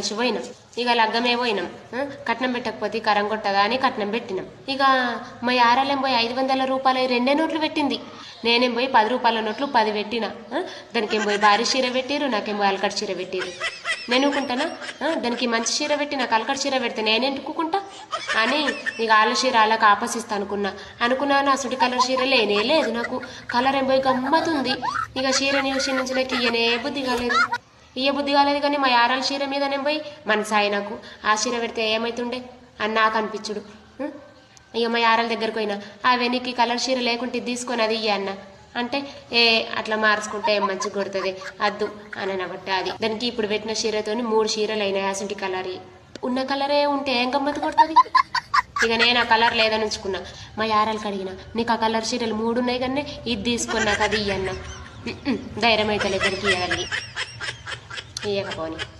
కలిసి పోయినాం. ఇక లగ్గమే పోయినాం. కట్నం పెట్టకపోతే కరం కొట్టదా అని కట్నం పెట్టినాం. ఇక మా యారాలేం పోయి ఐదు వందల రూపాయలు రెండే నోట్లు పెట్టింది. నేనేం పోయి పది రూపాయల నోట్లు పది పెట్టిన. దానికి ఏం పోయి భారీ చీర పెట్టిరు నాకేం పోయి అలకట్ చీర పెట్టిరు నేను ఊకుంటానా? దానికి మంచి చీర పెట్టి నాకు అలకట్ చీర పెడితే నేనెంటుకుంటా అని ఇక వాళ్ళ చీర వాళ్ళకి ఆపసిస్తా అనుకున్నా. అనుకున్నాను అసలు కలర్ చీర లేనే లేదు నాకు. కలర్ ఏం పోయి గమ్మతుంది. ఇక చీర చూసి నుంచి నాకు ఇయ్యనే బుద్ధి కాలేదు. ఇయ్య బుద్ధి కాలేదు కానీ మా యారాల చీర మీదనే పోయి మనసాయి నాకు ఆ చీర పెడితే ఏమైతుండే? అని నాకు అనిపించుడు. ఇక మా యారాల దగ్గరకు పోయినా ఆ వెనక్కి కలర్ చీర లేకుంటే ఇది తీసుకొని అది ఇయ్య అన్న. అంటే ఏ అట్లా మార్చుకుంటే ఏం మంచిగా కొడుతుంది? అద్దు అని అనబట్టే అది. దానికి ఇప్పుడు పెట్టిన చీరతోని మూడు చీరలు అయినాయి అసంటి కలర్ ఉన్న కలరే ఉంటే ఏం గమ్మత్తు కొడుతుంది? ఇక నేను ఆ కలర్ లేదని ఉంచుకున్నా. మా యారాలకు అడిగిన నీకు ఆ కలర్ చీరలు మూడు ఉన్నాయి కానీ ఇది తీసుకొని నాకు అది ఇయ్యన్న. ధైర్యం అయితే దగ్గరికి ఇవ్వాలి Iya, Kak Poni.